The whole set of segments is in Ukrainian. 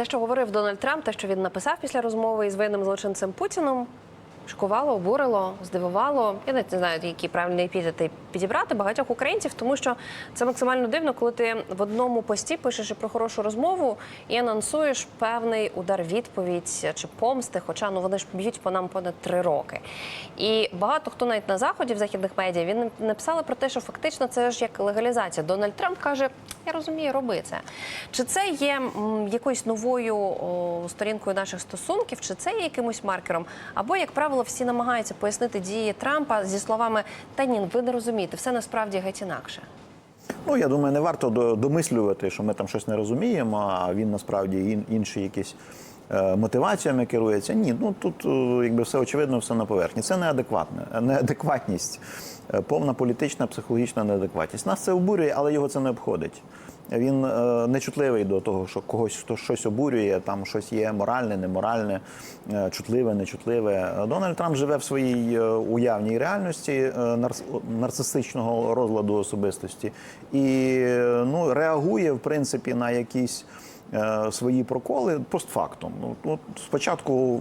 Те, що говорив Дональд Трамп, те, що він написав після розмови із винним злочинцем Путіним, шокувало, обурило, здивувало. Я навіть не знаю, які правильні епітети підібрати багатьох українців, тому що це максимально дивно, коли ти в одному пості пишеш про хорошу розмову і анонсуєш певний удар відповідь чи помсти. Хоча ну вони ж б'ють по нам понад три роки. І багато хто навіть на заході в західних медіа він написали про те, що фактично це ж як легалізація. Дональд Трамп каже: Я розумію, роби це. Чи це є якоюсь новою о, сторінкою наших стосунків, чи це є якимось маркером? Або, як правило, всі намагаються пояснити дії Трампа зі словами Та ні, ви не розумієте, все насправді геть інакше. Ну, я думаю, не варто домислювати, що ми там щось не розуміємо, а він насправді інший е, мотиваціями керується. Ні, ну тут е, якби все очевидно, все на поверхні. Це неадекватне, неадекватність, е, повна політична, психологічна неадекватність. Нас це обурює, але його це не обходить. Він е, нечутливий до того, що когось хто щось обурює, там щось є моральне, неморальне, е, чутливе, нечутливе. Дональд Трамп живе в своїй е, уявній реальності е, нарцисичного розладу особистості і е, ну, реагує в принципі на якісь. Е, Свої проколи постфактум. Ну от спочатку,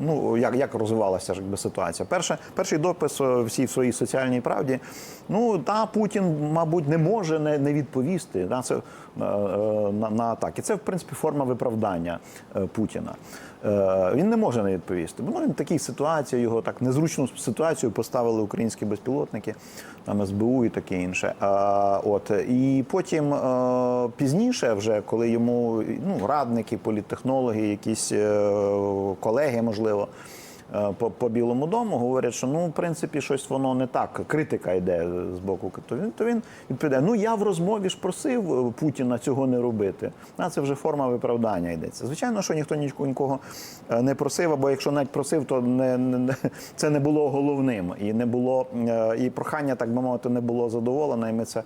ну як, як розвивалася якби ситуація? Перше, перший допис е, всій в своїй соціальній правді. Ну та Путін, мабуть, не може не, не відповісти на це е, на, на атаки. Це в принципі форма виправдання Путіна. Він не може не відповісти. Бо ну, він в такій ситуації, його так незручну ситуацію поставили українські безпілотники, там СБУ і таке інше. А, от і потім пізніше, вже коли йому ну, радники, політтехнологи, якісь е, колеги, можливо. Е, По, по Білому дому говорять, що ну в принципі щось воно не так. Критика йде з боку. То він то він відповідає: ну я в розмові ж просив е, Путіна цього не робити. А це вже форма виправдання йдеться. Звичайно, що ніхто нікого е, не просив, або якщо навіть просив, то не, не- це не було головним і не було і прохання, так би мовити, не було задоволено. І ми це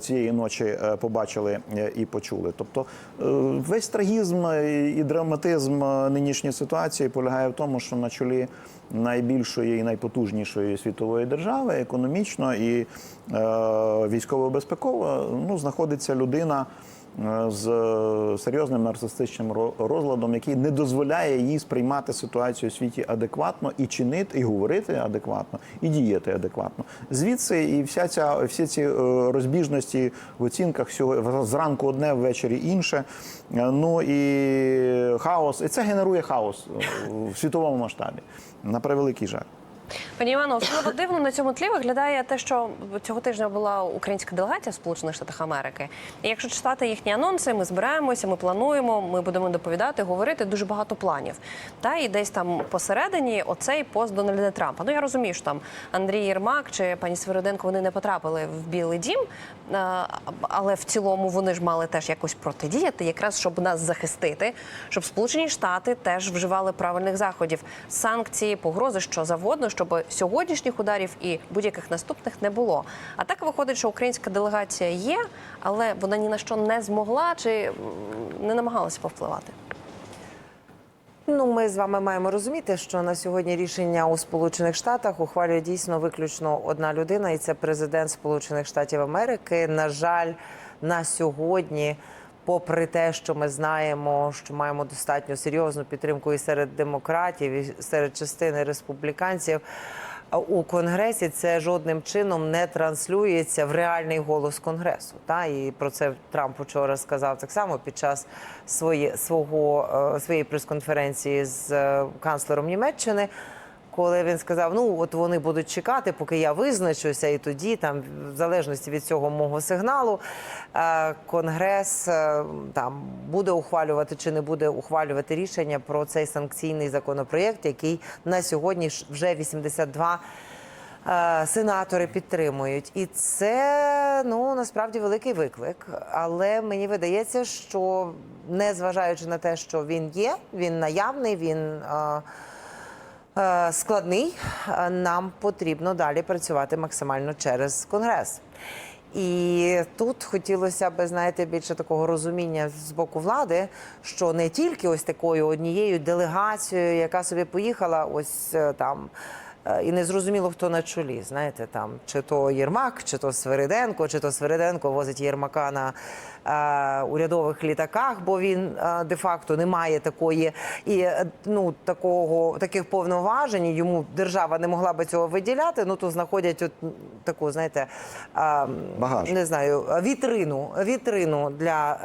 цієї ночі побачили і почули. Тобто весь трагізм і драматизм нинішньої ситуації полягає в тому, що на чолі найбільшої і найпотужнішої світової держави економічно і е, військово-безпеково ну, знаходиться людина. Е, З серйозним нарцистичним розладом, який не дозволяє їй сприймати ситуацію у світі адекватно і чинити, і говорити адекватно, і діяти адекватно. Звідси і вся ця всі ці е, розбіжності в оцінках всього зранку одне, ввечері інше. Е, Ну і хаос, і це генерує хаос е, в світовому масштабі. На превеликий жаль. Пані Івано, особливо дивно на цьому тлі виглядає те, що цього тижня була українська делегація в Сполучених Штатах Америки. І якщо читати їхні анонси, ми збираємося, ми плануємо, ми будемо доповідати, говорити дуже багато планів. Та і десь там посередині оцей пост Дональда Трампа. Ну я розумію, що там Андрій Єрмак чи пані Свириденко вони не потрапили в Білий Дім, але в цілому вони ж мали теж якось протидіяти, якраз щоб нас захистити, щоб Сполучені Штати теж вживали правильних заходів, санкції, погрози, що завгодно, щоб сьогоднішніх ударів і будь-яких наступних не було. А так виходить, що українська делегація є, але вона ні на що не змогла чи не намагалася повпливати. Ну, ми з вами маємо розуміти, що на сьогодні рішення у Сполучених Штатах ухвалює дійсно виключно одна людина, і це президент Сполучених Штатів Америки. На жаль, на сьогодні, попри те, що ми знаємо, що маємо достатньо серйозну підтримку і серед демократів, і серед частини республіканців. У конгресі це жодним чином не транслюється в реальний голос конгресу. Та і про це Трамп вчора сказав так само під час свої, свого е, своєї прес-конференції з е, канцлером Німеччини. Коли він сказав, ну от вони будуть чекати, поки я визначуся, і тоді, там, в залежності від цього мого сигналу, е, конгрес е, там буде ухвалювати чи не буде ухвалювати рішення про цей санкційний законопроєкт, який на сьогодні вже 82 е, сенатори підтримують. І це ну насправді великий виклик. Але мені видається, що незважаючи на те, що він є, він наявний, він. е, складний. Е, Нам потрібно далі працювати максимально через конгрес. І тут хотілося б, знаєте, більше такого розуміння з боку влади, що не тільки ось такою однією делегацією, яка собі поїхала, ось е, там. Е, і не зрозуміло, хто на чолі. Знаєте, там чи то Єрмак, чи то Свириденко, чи то Свириденко возить Єрмака на е, урядових літаках, бо він е, де-факто не має такої і е, ну такого таких повноважень. Йому держава не могла би цього виділяти. Ну то знаходять от таку, знаєте, е, Багаж. не знаю, вітрину, вітрину для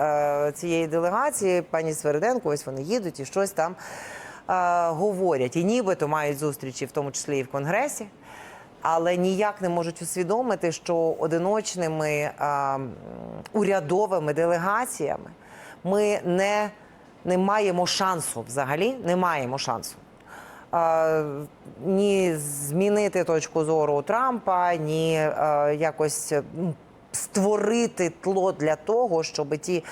е, цієї делегації. Пані Свериденко, ось вони їдуть і щось там говорять. І нібито мають зустрічі, в тому числі і в Конгресі. Але ніяк не можуть усвідомити, що одиночними е, урядовими делегаціями ми не, не маємо шансу взагалі, не маємо шансу. Е, ні змінити точку зору Трампа, ні е, якось е, створити тло для того, щоб ті,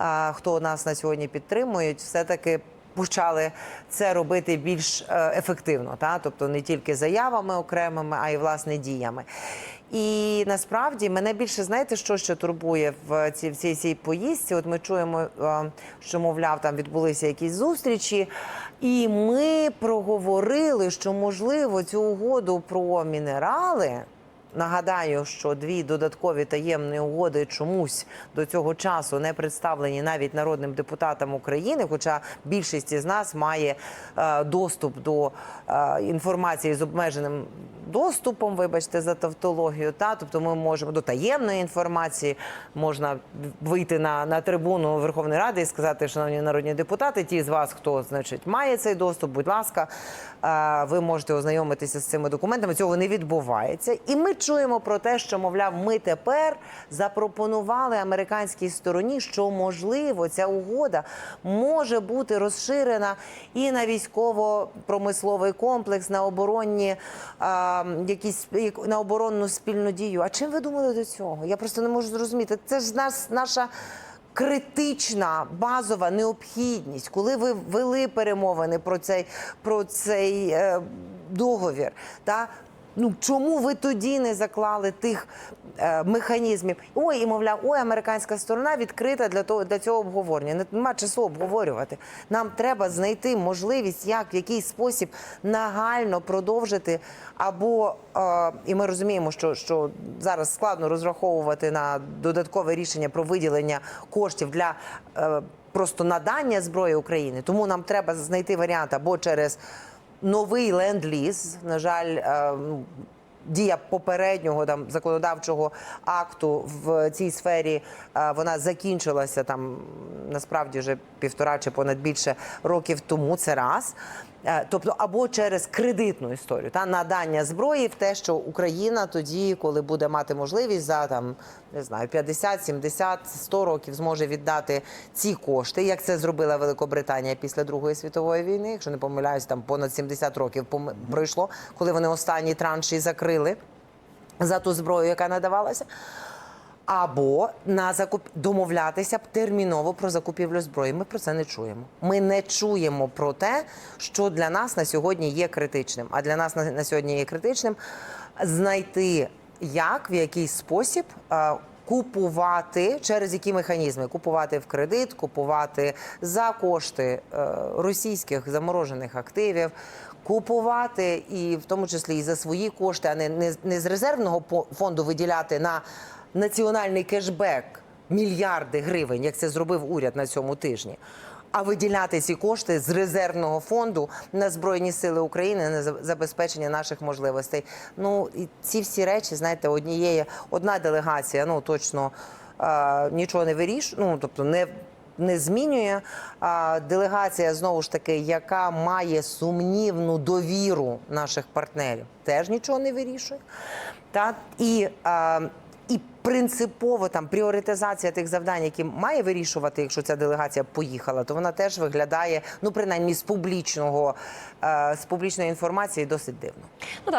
е, хто нас на сьогодні підтримують, все-таки почали це робити більш е, ефективно, та? тобто не тільки заявами окремими, а й власне діями. І насправді мене більше знаєте, що ще турбує в цій в цій, цій поїздці. От ми чуємо, е, що мовляв, там відбулися якісь зустрічі, і ми проговорили, що можливо цю угоду про мінерали. Нагадаю, що дві додаткові таємні угоди чомусь до цього часу не представлені навіть народним депутатам України, хоча більшість із нас має е, доступ до е, інформації з обмеженим доступом, вибачте за тавтологію. Та тобто ми можемо до таємної інформації можна вийти на, на трибуну Верховної Ради і сказати, шановні народні депутати, ті з вас, хто значить має цей доступ, будь ласка, е, ви можете ознайомитися з цими документами. Цього не відбувається, і ми чуємо про те, що мовляв, ми тепер запропонували американській стороні, що можливо ця угода може бути розширена і на військово-промисловий комплекс, на оборонні а, якісь на оборонну спільну дію. А чим ви думали до цього? Я просто не можу зрозуміти. Це ж нас наша. Критична базова необхідність, коли ви вели перемовини про цей про цей е, договір, та ну чому ви тоді не заклали тих е, механізмів? Ой, і мовляв, ой, американська сторона відкрита для того для цього обговорення. Нема часу обговорювати. Нам треба знайти можливість, як в який спосіб нагально продовжити. Або е, і ми розуміємо, що, що зараз складно розраховувати на додаткове рішення про виділення коштів для. Е, Просто надання зброї України, тому нам треба знайти варіант або через новий ленд-ліз. На жаль, е, дія попереднього там законодавчого акту в цій сфері е, вона закінчилася там насправді вже півтора чи понад більше років тому. Це раз. Е, Тобто, або через кредитну історію та надання зброї в те, що Україна тоді, коли буде мати можливість за там не знаю 50, 70, 100 років, зможе віддати ці кошти, як це зробила Великобританія після Другої світової війни. Якщо не помиляюсь, там понад 70 років пройшло, коли вони останні транші закрили за ту зброю, яка надавалася. Або на закуп домовлятися терміново про закупівлю зброї. Ми про це не чуємо. Ми не чуємо про те, що для нас на сьогодні є критичним. А для нас на, на сьогодні є критичним знайти, як в який спосіб. Купувати через які механізми купувати в кредит, купувати за кошти е, російських заморожених активів, купувати і в тому числі і за свої кошти, а не, не, не з резервного фонду виділяти на національний кешбек мільярди гривень, як це зробив уряд на цьому тижні. А виділяти ці кошти з резервного фонду на збройні сили України на забезпечення наших можливостей. Ну і ці всі речі, знаєте, однієї одна делегація, ну точно е, нічого не вирішує. Ну тобто не. Не змінює а, делегація знову ж таки, яка має сумнівну довіру наших партнерів, теж нічого не вирішує. Та і, а, принципово там пріоритизація тих завдань, які має вирішувати, якщо ця делегація поїхала, то вона теж виглядає, ну принаймні з публічного е, з публічної інформації, досить дивно. Ну